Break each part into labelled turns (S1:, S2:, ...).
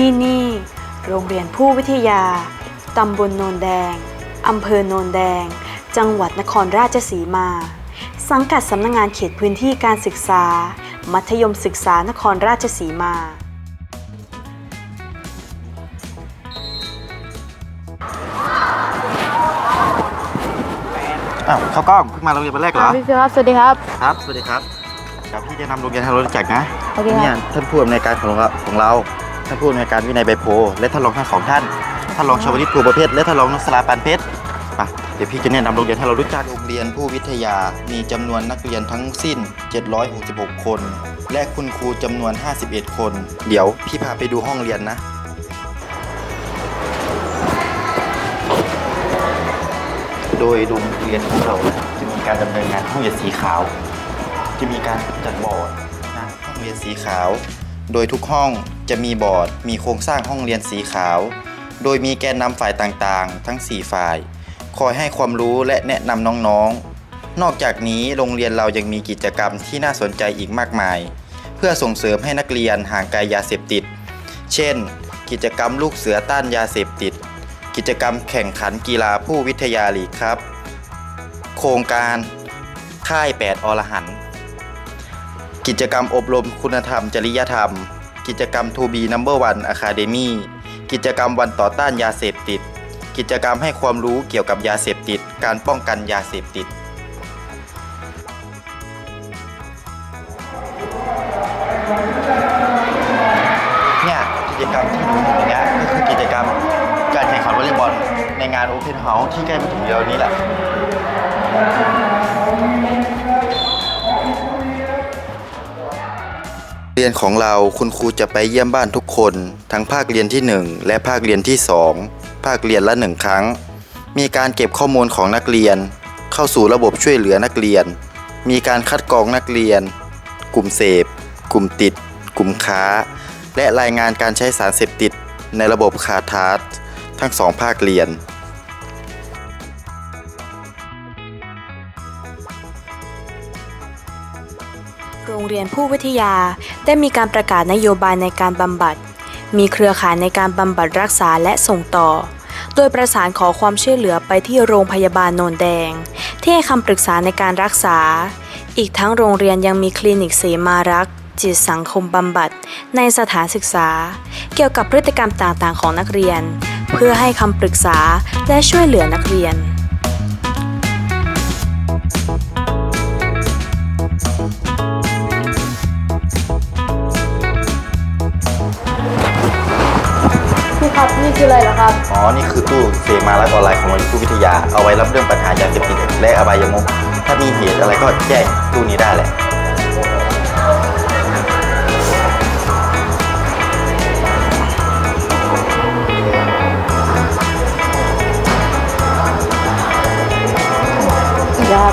S1: ที่นี่ โรงเรียนผู้วิทยา ตำบลโนนแดง อำเภอโนนแดง จังหวัดนครราชสีมา สังกัดสำนักงานเขตพื้นที่การศึกษา มัธยมศึกษานครราชสีมา
S2: อ้าวข้าวกล้องเพิ่งมาโรงเรียนวันแรกเหรอ
S3: พี่ครับ สวัสดีครับ
S2: ครับ สวัสดีครับเดี๋ยวพี่จะนำโรงเรียนให้เรารู้จักนะ
S3: โอเคครับ
S2: เนี่ยท่านผู้อำนวยการของเราของเรา ท่านผู้อำนวยการวินัยใบโพและท่านรองทั้งสองท่านท่านรองชวลิตภูประเภทและท่านรองนุสราปานเพชรไปเดี๋ยวพี่จะแนะนำโรงเรียนให้เรารู้จักโรงเรียนผู้วิทยามีจำนวนนักเรียนทั้งสิ้น 766 คน และคุณครูจำนวน 51 คน เดี๋ยวพี่พาไปดูห้องเรียนนะโดยโรงเรียนของเราจะมีการดำเนินงานห้องเรียนสีขาว จะมีการจัดบอร์ดนะห้องเรียนสีขาว โดยทุกห้อง จะมีบอร์ด มีโครงสร้างห้องเรียนสีขาว โดยมีแกนนำฝ่ายต่างๆ ทั้ง 4 ฝ่าย คอยให้ความรู้และแนะนำน้องๆ นอกจากนี้โรงเรียนเรายังมีกิจกรรมที่น่าสนใจอีกมากมาย เพื่อส่งเสริมให้นักเรียนห่างไกลยาเสพติด เช่น กิจกรรมลูกเสือต้านยาเสพติด กิจกรรมแข่งขันกีฬาผู้วิทยาลีกครับ โครงการค่าย 8 อรหันต์กิจกรรมอบรมคุณธรรม จริยธรรม กิจกรรม To be Number One Academy กิจกรรมวันต่อต้านยาเสพติด กิจกรรมให้ความรู้เกี่ยวกับยาเสพติด การป้องกันยาเสพติด เนี่ยกิจกรรมที่ดูอยู่เนี่ยก็คือกิจกรรมการแข่งขันวอลเลย์บอลในงาน Open House ที่ใกล้มาถึงเร็วนี้แหละ เรียนของเราคุณครูจะไปเยี่ยมบ้านทุกคน ทั้งภาคเรียนที่ 1 และภาคเรียนที่ 2 ภาคเรียนละหนึ่งครั้ง มีการเก็บข้อมูลของนักเรียน เข้าสู่ระบบช่วยเหลือนักเรียน มีการคัดกรองนักเรียน กลุ่มเสพ กลุ่มติด กลุ่มค้า และรายงานการใช้สารเสพติดในระบบคาทาสทั้งสองภาคเรียน
S1: โรงเรียนผู้วิทยาได้มีการประกาศนโยบายในการบำบัด มีเครือข่ายในการบำบัดรักษาและส่งต่อ โดยประสานขอความช่วยเหลือไปที่โรงพยาบาลโนนแดง ที่ให้คำปรึกษาในการรักษา อีกทั้งโรงเรียนยังมีคลินิกเสมารัก จิตสังคมบำบัด ในสถานศึกษา เกี่ยวกับพฤติกรรมต่างๆ ของนักเรียน เพื่อให้คำปรึกษาและช่วยเหลือนักเรียน
S3: ครับนี่คืออะไรเหรอครับ
S2: อ๋อ นี่คือตู้เสมารักออนไลน์ของโรงเรียนผู้วิทยา เอาไว้รับเรื่องปัญหายาเสพติดและอบายมุขถ้ามีเหตุอะไรก็แจ้งตู้นี้ได้แหละ
S3: ครับ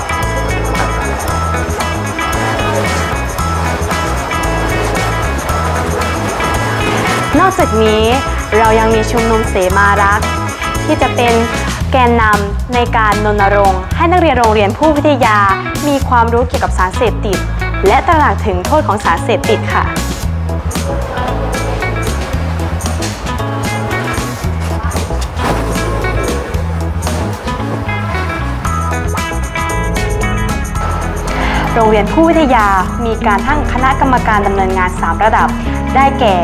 S1: นอกจากนี้ เรายังมีชุมนุมเสมารักที่จะเป็นแกนนำในการรณรงค์ให้นักเรียนโรงเรียนผู้วิทยา มีความรู้เกี่ยวกับสารเสพติด และตระหนักถึงโทษของสารเสพติดค่ะ โรงเรียนผู้วิทยามีการตั้งคณะกรรมการดำเนินงาน 3 ระดับ ได้แก่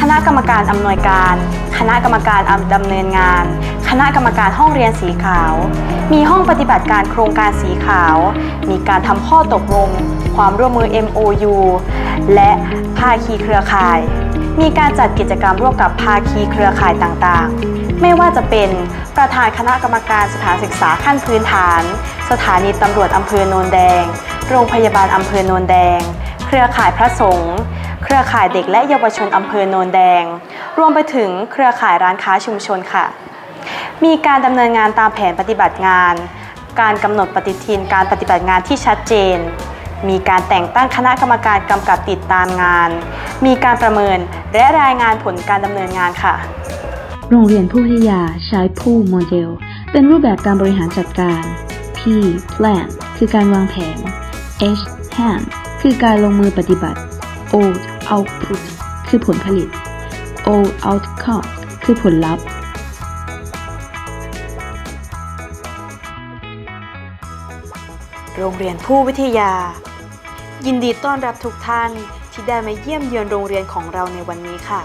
S1: คณะกรรมการอำนวยการ คณะกรรมการดำเนินงาน คณะกรรมการห้องเรียนสีขาว มีห้องปฏิบัติการโครงการสีขาว มีการทำข้อตกลง ความร่วมมือ MOU และภาคีเครือข่าย มีการจัดกิจกรรมร่วมกับภาคีเครือข่ายต่างๆไม่ว่าจะเป็นประธานคณะกรรมการสถานศึกษาขั้นพื้นฐาน สถานีตำรวจอำเภอโนนแดง โรงพยาบาลอำเภอโนนแดง เครือข่ายพระสงฆ์ เครือข่ายเด็กและเยาวชนอำเภอโนนแดง รวมไปถึงเครือข่ายร้านค้าชุมชนค่ะ มีการดำเนินงานตามแผนปฏิบัติงาน การกำหนดปฏิทินการปฏิบัติงานที่ชัดเจน มีการแต่งตั้งคณะกรรมการกำกับติดตามงาน มีการประเมินและรายงานผลการดำเนินงานค่ะ
S4: โรงเรียนผู้วิทยาใช้ผู้โมเดล เป็นรูปแบบการบริหารจัดการ P plan คือการวางแผน H hand คือการลงมือปฏิบัติ O output คือผลผลิต O outcome คือผลลัพธ์
S1: โรงเรียนผู้วิทยา ยินดีต้อนรับทุกท่านที่ได้มาเยี่ยมเยือนโรงเรียนของเราในวันนี้ค่ะ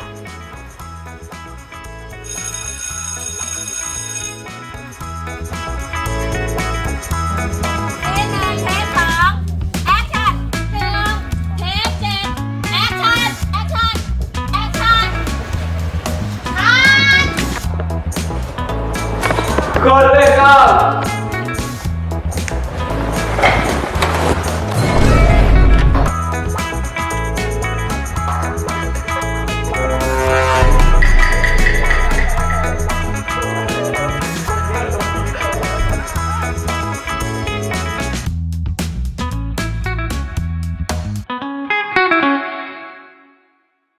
S1: করবে না।